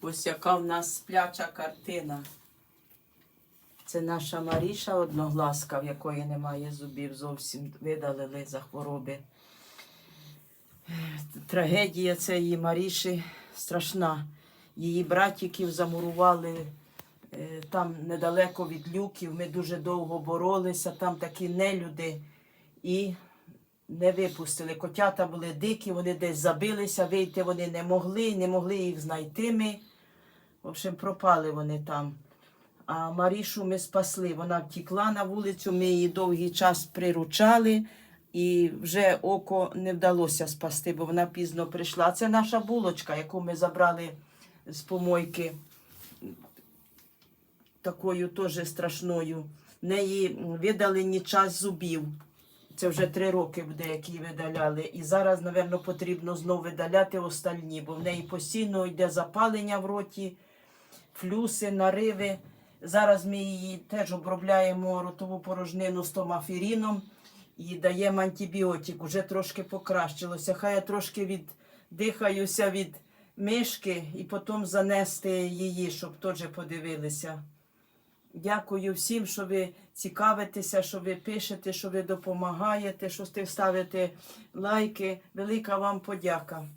Ось яка в нас спляча картина. Це наша Маріша одногласка, в якої немає зубів, зовсім видалили за хвороби. Трагедія цієї Маріші страшна. Її братіків замурували е, там недалеко від люків. Ми дуже довго боролися, там такі нелюди і не випустили. Котята були дикі, вони десь забилися, вийти вони не могли, не могли їх знайти ми. В общем, пропали вони там. А Марішу ми спасли. Вона втікла на вулицю, ми її довгий час приручали, і вже око не вдалося спасти, бо вона пізно прийшла. Це наша булочка, яку ми забрали з помойки, такою теж страшною. В неї видалені час зубів. Це вже три роки буде, які видаляли. І зараз, напевно, потрібно знову видаляти остальні, бо в неї постійно йде запалення в роті, флюси, нариви. Зараз ми її теж обробляємо ротову порожнину стомафіріном і даємо антибіотик. Уже трошки покращилося. Хай я трошки віддихаюся від мишки і потім занести її, щоб теж подивилися. Дякую всім, що ви цікавитеся, що ви пишете, що ви допомагаєте, що ви ставите лайки. Велика вам подяка.